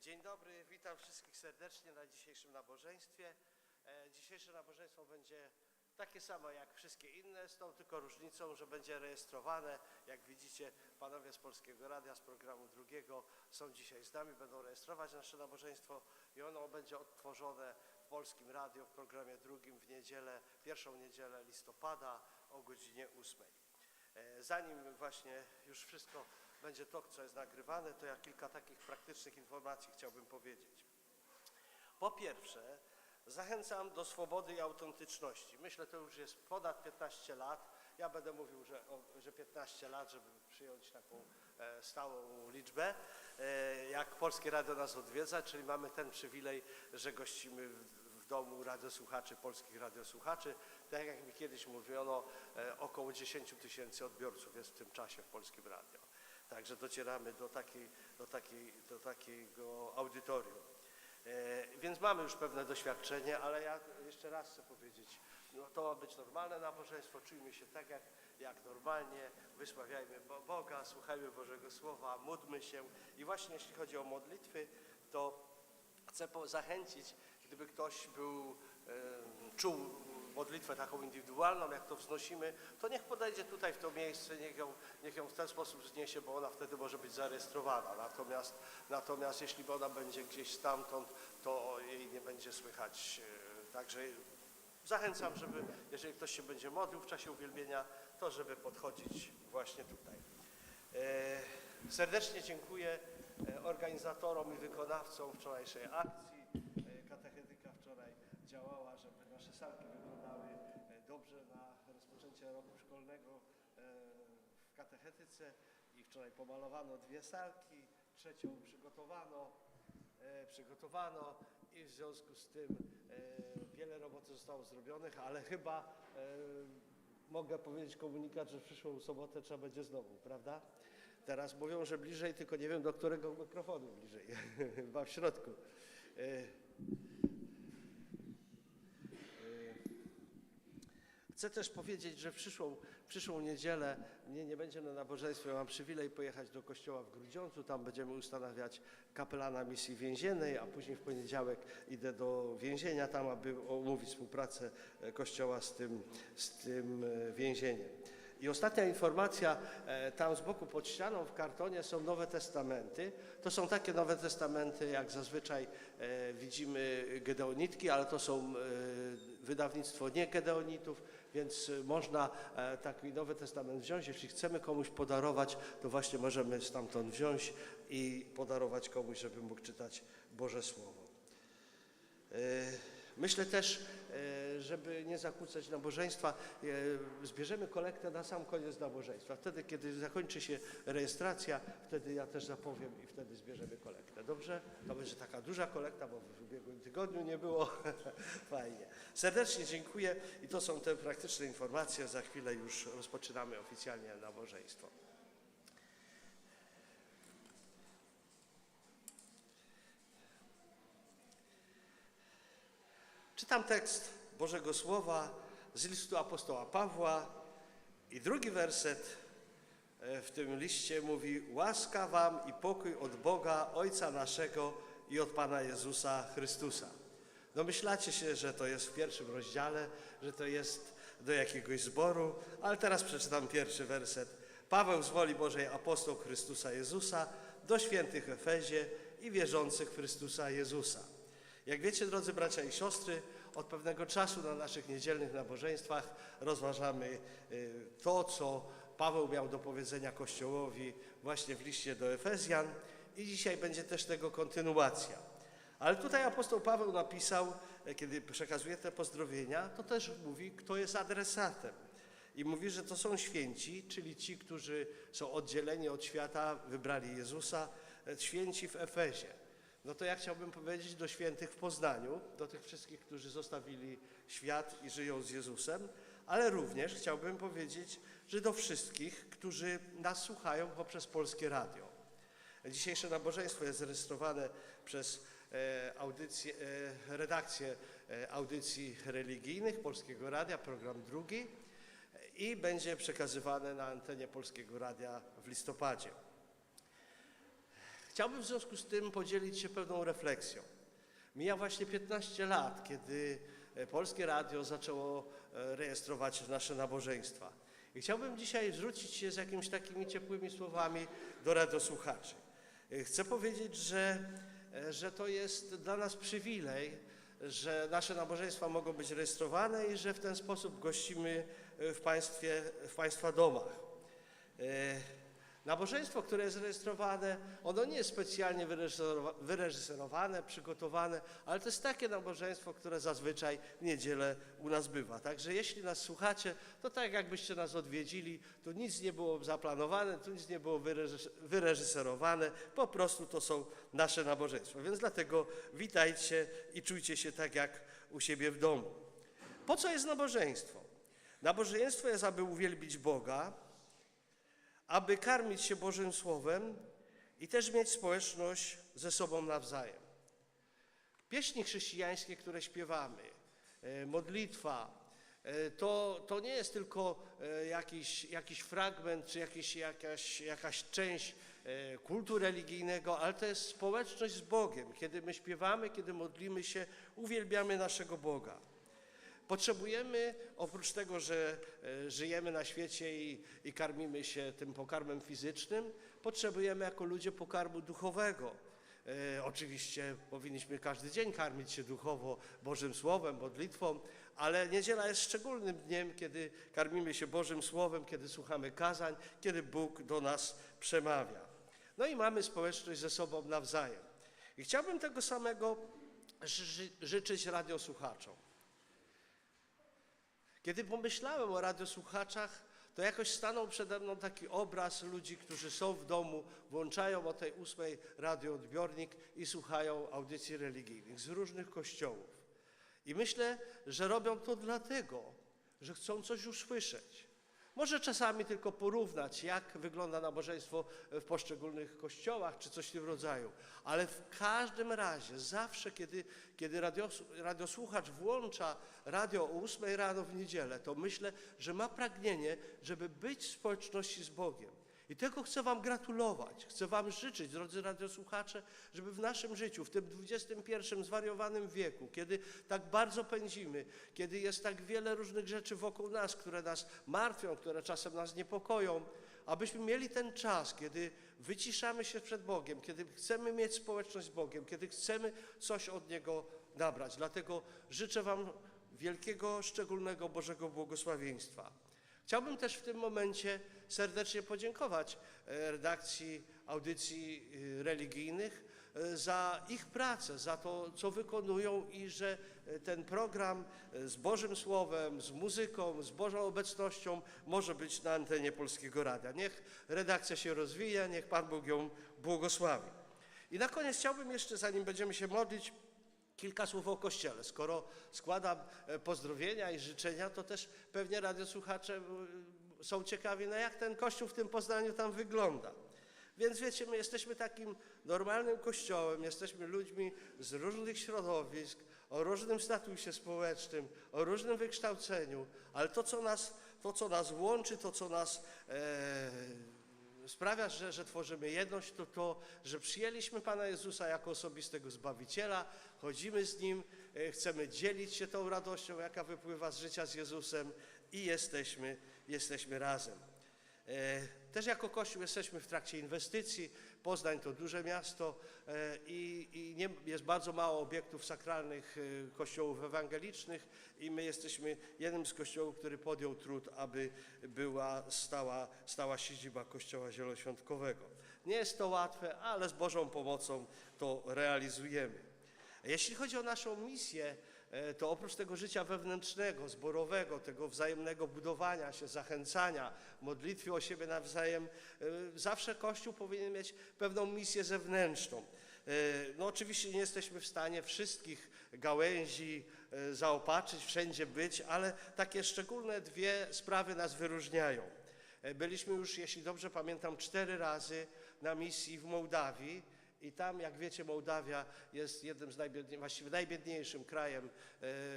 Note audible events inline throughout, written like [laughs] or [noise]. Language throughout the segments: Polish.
Dzień dobry, witam wszystkich serdecznie na dzisiejszym nabożeństwie. E, Dzisiejsze nabożeństwo będzie takie samo jak wszystkie inne, z tą tylko różnicą, że będzie rejestrowane. Jak widzicie, panowie z Polskiego Radia, z programu drugiego są dzisiaj z nami, będą rejestrować nasze nabożeństwo i ono będzie odtworzone w Polskim Radiu w programie drugim w niedzielę, pierwszą niedzielę listopada o godzinie 8. E, Zanim właśnie już wszystko będzie to, co jest nagrywane, to ja kilka takich praktycznych informacji chciałbym powiedzieć. Po pierwsze, zachęcam do swobody i autentyczności. Myślę, to już jest ponad 15 lat. Ja będę mówił, że, o, że 15 lat, żeby przyjąć taką e, stałą liczbę, e, jak Polskie Radio nas odwiedza, czyli mamy ten przywilej, że gościmy w, domu radiosłuchaczy, polskich radiosłuchaczy. Tak jak mi kiedyś mówiono, e, około 10 tysięcy odbiorców jest w tym czasie w Polskim Radio. Także docieramy do, takiej, do, takiej, do takiego audytorium. E, Więc mamy już pewne doświadczenie, ale ja jeszcze raz chcę powiedzieć, no to ma być normalne nabożeństwo, czujmy się tak jak, jak normalnie, wysławiajmy Bo- Boga, słuchajmy Bożego Słowa, módlmy się i właśnie jeśli chodzi o modlitwy, to chcę zachęcić, gdyby ktoś był, e, czuł modlitwę taką indywidualną, jak to wznosimy, to niech podejdzie tutaj w to miejsce, niech ją, niech ją w ten sposób wzniesie, bo ona wtedy może być zarejestrowana. Natomiast, natomiast jeśli ona będzie gdzieś stamtąd, to jej nie będzie słychać. E, Także zachęcam, żeby, jeżeli ktoś się będzie modlił w czasie uwielbienia, to żeby podchodzić właśnie tutaj. E, Serdecznie dziękuję e, organizatorom i wykonawcom wczorajszej akcji. Katechetyka wczoraj działała, żeby nasze salki wyglądały e, dobrze na rozpoczęcie roku szkolnego e, i wczoraj pomalowano dwie salki, trzecią przygotowano, e, przygotowano i w związku z tym e, wiele roboty zostało zrobionych, ale chyba e, mogę powiedzieć komunikat, że w przyszłą sobotę trzeba będzie znowu, prawda? Teraz mówią, że bliżej, tylko nie wiem do którego mikrofonu bliżej. [laughs] Chyba w środku. E, Chcę też powiedzieć, że w przyszłą, przyszłą niedzielę mnie nie będzie na nabożeństwie. Mam przywilej pojechać do kościoła w Grudziądzu. Tam będziemy ustanawiać kapelana misji więziennej, a później w poniedziałek idę do więzienia tam, aby omówić współpracę e, kościoła z tym, z tym e, więzieniem. I ostatnia informacja, e, tam z boku pod ścianą w kartonie są Nowe Testamenty. To są takie Nowe Testamenty, jak zazwyczaj widzimy Gedeonitki, ale to są wydawnictwo nie Gedeonitów, więc e, można e, taki Nowy Testament wziąć. Jeśli chcemy komuś podarować, to właśnie możemy stamtąd wziąć i podarować komuś, żeby mógł czytać Boże Słowo. Myślę też, e, żeby nie zakłócać nabożeństwa, e, zbierzemy kolektę na sam koniec nabożeństwa. Wtedy, kiedy zakończy się rejestracja, wtedy ja też zapowiem i wtedy zbierzemy kolektę. Dobrze? To będzie taka duża kolekta, bo w ubiegłym tygodniu nie było. [laughs] Fajnie. Serdecznie dziękuję i to są te praktyczne informacje. Za chwilę już rozpoczynamy oficjalnie nabożeństwo. Czytam tekst Bożego Słowa z listu apostoła Pawła i drugi werset e, w tym liście mówi Łaska wam i pokój od Boga, Ojca naszego i od Pana Jezusa Chrystusa. Domyślacie się, że to jest w pierwszym rozdziale, że to jest do jakiegoś zboru, ale teraz przeczytam pierwszy werset. Paweł z woli Bożej, apostoł Chrystusa Jezusa, do świętych Efezie i wierzących Chrystusa Jezusa. Jak wiecie, drodzy bracia i siostry, od pewnego czasu na naszych niedzielnych nabożeństwach rozważamy y, to, co Paweł miał do powiedzenia Kościołowi właśnie w liście do Efezjan i dzisiaj będzie też tego kontynuacja. Ale tutaj apostoł Paweł napisał, e, kiedy przekazuje te pozdrowienia, to też mówi, kto jest adresatem. I mówi, że to są święci, czyli ci, którzy są oddzieleni od świata, wybrali Jezusa, e, święci w Efezie. No to ja chciałbym powiedzieć do świętych w Poznaniu, do tych wszystkich, którzy zostawili świat i żyją z Jezusem, ale również chciałbym powiedzieć, że do wszystkich, którzy nas słuchają poprzez Polskie Radio. Dzisiejsze nabożeństwo jest zarejestrowane przez e, audycję, e, redakcję e, audycji religijnych Polskiego Radia, program drugi i będzie przekazywane na antenie Polskiego Radia w listopadzie. Chciałbym w związku z tym podzielić się pewną refleksją. Mija właśnie 15 lat, kiedy e, Polskie Radio zaczęło e, rejestrować nasze nabożeństwa. I chciałbym dzisiaj zwrócić się z jakimiś takimi ciepłymi słowami do radiosłuchaczy. E, Chcę powiedzieć, że, że to jest dla nas przywilej, że nasze nabożeństwa mogą być rejestrowane i że w ten sposób gościmy w, państwie, w Państwa domach. Nabożeństwo, które jest rejestrowane, ono nie jest specjalnie wyreżyserowa- wyreżyserowane, przygotowane, ale to jest takie nabożeństwo, które zazwyczaj w niedzielę u nas bywa. Także jeśli nas słuchacie, to tak jakbyście nas odwiedzili, tu nic nie było zaplanowane, tu nic nie było wyreżys- wyreżyserowane, po prostu to są nasze nabożeństwa. Więc dlatego witajcie i czujcie się tak jak u siebie w domu. Po co jest nabożeństwo? Nabożeństwo jest, aby uwielbić Boga, aby karmić się Bożym Słowem i też mieć społeczność ze sobą nawzajem. Pieśni chrześcijańskie, które śpiewamy, e, modlitwa, e, to, to nie jest tylko e, jakiś, jakiś fragment czy jakiś, jakaś, jakaś część kultu religijnego, ale to jest społeczność z Bogiem. Kiedy my śpiewamy, kiedy modlimy się, uwielbiamy naszego Boga. Potrzebujemy, oprócz tego, że e, żyjemy na świecie i, i karmimy się tym pokarmem fizycznym, potrzebujemy jako ludzie pokarmu duchowego. E, oczywiście powinniśmy każdy dzień karmić się duchowo Bożym Słowem, modlitwą, ale niedziela jest szczególnym dniem, kiedy karmimy się Bożym Słowem, kiedy słuchamy kazań, kiedy Bóg do nas przemawia. No i mamy społeczność ze sobą nawzajem. I chciałbym tego samego ży- życzyć radiosłuchaczom. Kiedy pomyślałem o radiosłuchaczach, to jakoś stanął przede mną taki obraz ludzi, którzy są w domu, włączają o tej ósmej radioodbiornik i słuchają audycji religijnych z różnych kościołów. I myślę, że robią to dlatego, że chcą coś usłyszeć. Może czasami tylko porównać, jak wygląda nabożeństwo w poszczególnych kościołach, czy coś w tym rodzaju. Ale w każdym razie, zawsze, kiedy, kiedy radios, radiosłuchacz włącza radio o 8 rano w niedzielę, to myślę, że ma pragnienie, żeby być w społeczności z Bogiem. I tego chcę Wam gratulować. Chcę Wam życzyć, drodzy radiosłuchacze, żeby w naszym życiu, w tym XXI zwariowanym wieku, kiedy tak bardzo pędzimy, kiedy jest tak wiele różnych rzeczy wokół nas, które nas martwią, które czasem nas niepokoją, abyśmy mieli ten czas, kiedy wyciszamy się przed Bogiem, kiedy chcemy mieć społeczność z Bogiem, kiedy chcemy coś od Niego nabrać. Dlatego życzę Wam wielkiego, szczególnego Bożego błogosławieństwa. Chciałbym też w tym momencie serdecznie podziękować e, redakcji audycji e, religijnych e, za ich pracę, za to, co wykonują i że ten program z Bożym Słowem, z muzyką, z Bożą obecnością może być na antenie Polskiego Radia. Niech redakcja się rozwija, niech Pan Bóg ją błogosławi. I na koniec chciałbym jeszcze, zanim będziemy się modlić, Kilka słów o Kościele. Skoro składam pozdrowienia i życzenia, to też pewnie radiosłuchacze są ciekawi, no jak ten Kościół w tym Poznaniu tam wygląda. Więc wiecie, my jesteśmy takim normalnym kościołem, jesteśmy ludźmi z różnych środowisk, o różnym statusie społecznym, o różnym wykształceniu, ale to, co nas, to, co nas łączy, to, co nas e, sprawia, że, że tworzymy jedność, to to, że przyjęliśmy Pana Jezusa jako osobistego Zbawiciela, chodzimy z Nim, e, chcemy dzielić się tą radością, jaka wypływa z życia z Jezusem i jesteśmy, jesteśmy razem. E, Też jako Kościół jesteśmy w trakcie inwestycji. Poznań to duże miasto e, i, i nie, jest bardzo mało obiektów sakralnych e, kościołów ewangelicznych i my jesteśmy jednym z kościołów, który podjął trud, aby była stała, stała siedziba Kościoła Zieloświątkowego. Nie jest to łatwe, ale z Bożą pomocą to realizujemy. Jeśli chodzi o naszą misję, to oprócz tego życia wewnętrznego, zborowego, tego wzajemnego budowania się, zachęcania, modlitwy o siebie nawzajem, e, zawsze Kościół powinien mieć pewną misję zewnętrzną. E, No oczywiście nie jesteśmy w stanie wszystkich gałęzi e, zaopatrzyć, wszędzie być, ale takie szczególne dwie sprawy nas wyróżniają. E, Byliśmy już, jeśli dobrze pamiętam, cztery razy na misji w Mołdawii i tam, jak wiecie, Mołdawia jest jednym z najbiedniejszych, właściwie najbiedniejszym krajem e,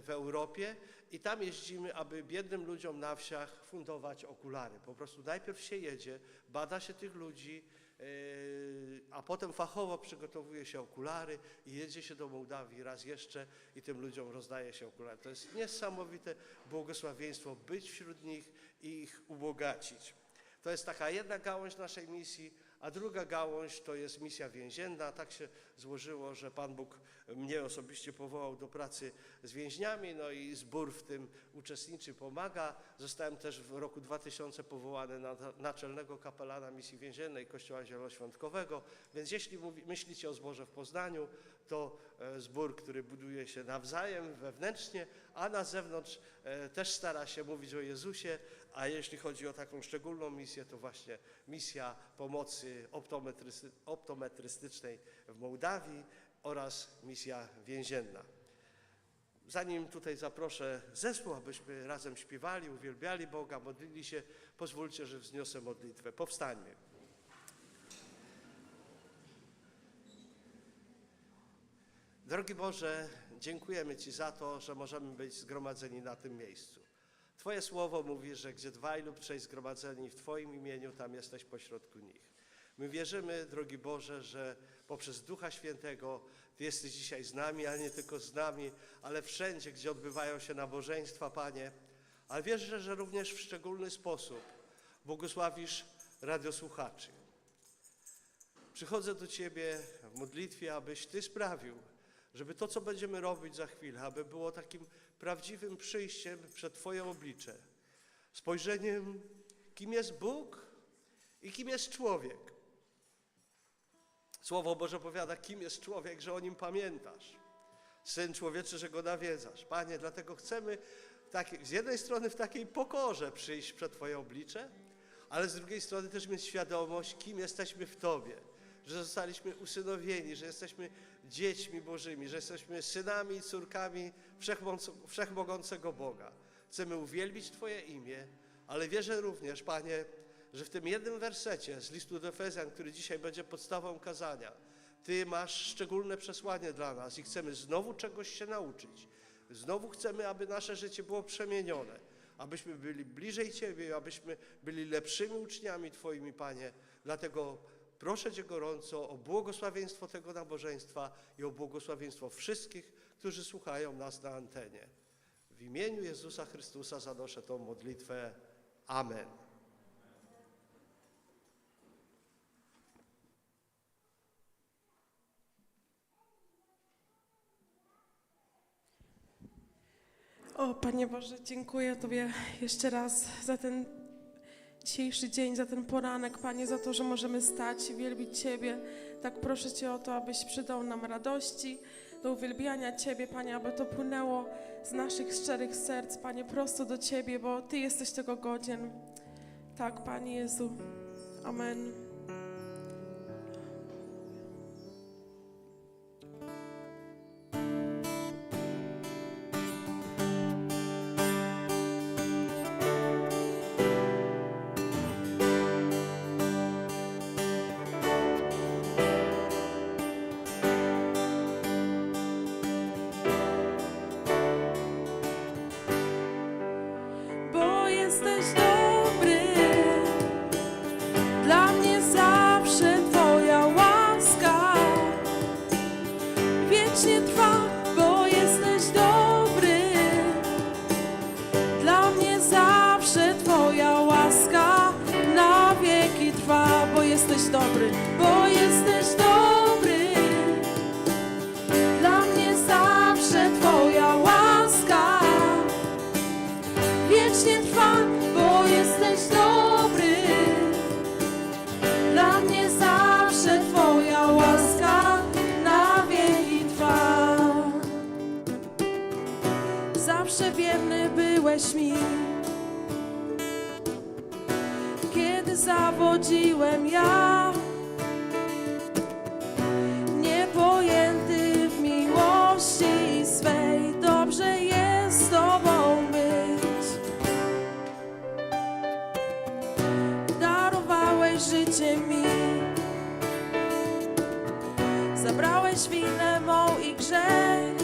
w Europie i tam jeździmy, aby biednym ludziom na wsiach fundować okulary. Po prostu najpierw się jedzie, bada się tych ludzi, Yy, a potem fachowo przygotowuje się okulary i jedzie się do Mołdawii raz jeszcze i tym ludziom rozdaje się okulary. To jest niesamowite błogosławieństwo być wśród nich i ich ubogacić. To jest taka jedna gałąź naszej misji, a druga gałąź to jest misja więzienna. Tak się złożyło, że Pan Bóg mnie osobiście powołał do pracy z więźniami, no i zbór w tym uczestniczy, pomaga. Zostałem też w roku 2000 powołany na naczelnego kapelana misji więziennej Kościoła Zieloświątkowego, więc jeśli myślicie o zborze w Poznaniu, to e, zbór, który buduje się nawzajem, wewnętrznie, a na zewnątrz e, też stara się mówić o Jezusie, a jeśli chodzi o taką szczególną misję, to właśnie misja pomocy optometrysty, optometrystycznej w Mołdawii oraz misja więzienna. Zanim tutaj zaproszę zespół, abyśmy razem śpiewali, uwielbiali Boga, modlili się, pozwólcie, że wzniosę modlitwę. Powstańmy. Drogi Boże, dziękujemy Ci za to, że możemy być zgromadzeni na tym miejscu. Twoje słowo mówi, że gdzie dwaj lub trzej zgromadzeni w Twoim imieniu, tam jesteś pośrodku nich. My wierzymy, drogi Boże, że poprzez Ducha Świętego Ty jesteś dzisiaj z nami, ale nie tylko z nami, ale wszędzie, gdzie odbywają się nabożeństwa, Panie. Ale wierzę, że również w szczególny sposób błogosławisz radiosłuchaczy. Przychodzę do Ciebie w modlitwie, abyś Ty sprawił, żeby to, co będziemy robić za chwilę, aby było takim prawdziwym przyjściem przed Twoje oblicze, spojrzeniem, kim jest Bóg i kim jest człowiek. Słowo Boże powiada, kim jest człowiek, że o nim pamiętasz. Syn człowieczy, że go nawiedzasz. Panie, dlatego chcemy z jednej strony w takiej pokorze przyjść przed Twoje oblicze, ale z drugiej strony też mieć świadomość, kim jesteśmy w Tobie, że zostaliśmy usynowieni, że jesteśmy dziećmi Bożymi, że jesteśmy synami i córkami wszechmogącego Boga. Chcemy uwielbić Twoje imię, ale wierzę również, Panie, że w tym jednym wersecie z listu do Efezjan, który dzisiaj będzie podstawą kazania, Ty masz szczególne przesłanie dla nas i chcemy znowu czegoś się nauczyć. Znowu chcemy, aby nasze życie było przemienione, abyśmy byli bliżej Ciebie, abyśmy byli lepszymi uczniami Twoimi, Panie. Dlatego proszę Cię gorąco o błogosławieństwo tego nabożeństwa i o błogosławieństwo wszystkich, którzy słuchają nas na antenie. W imieniu Jezusa Chrystusa zanoszę tą modlitwę. Amen. O Panie Boże, dziękuję Tobie jeszcze raz za ten dzisiejszy dzień, za ten poranek, Panie, za to, że możemy stać i wielbić Ciebie. Tak proszę Cię o to, abyś przydał nam radości do uwielbiania Ciebie, Panie, aby to płynęło z naszych szczerych serc, Panie, prosto do Ciebie, bo Ty jesteś tego godzien. Tak, Panie Jezu. Amen. Bo jesteś mi, kiedy zawodziłem ja. Niepojęty w miłości swej, dobrze jest z Tobą być. darowałeś życie mi. Zabrałeś winę mą i grzech.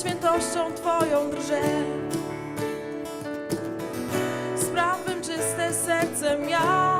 świętością Twoją drżę. Sprawbym czyste serce miał.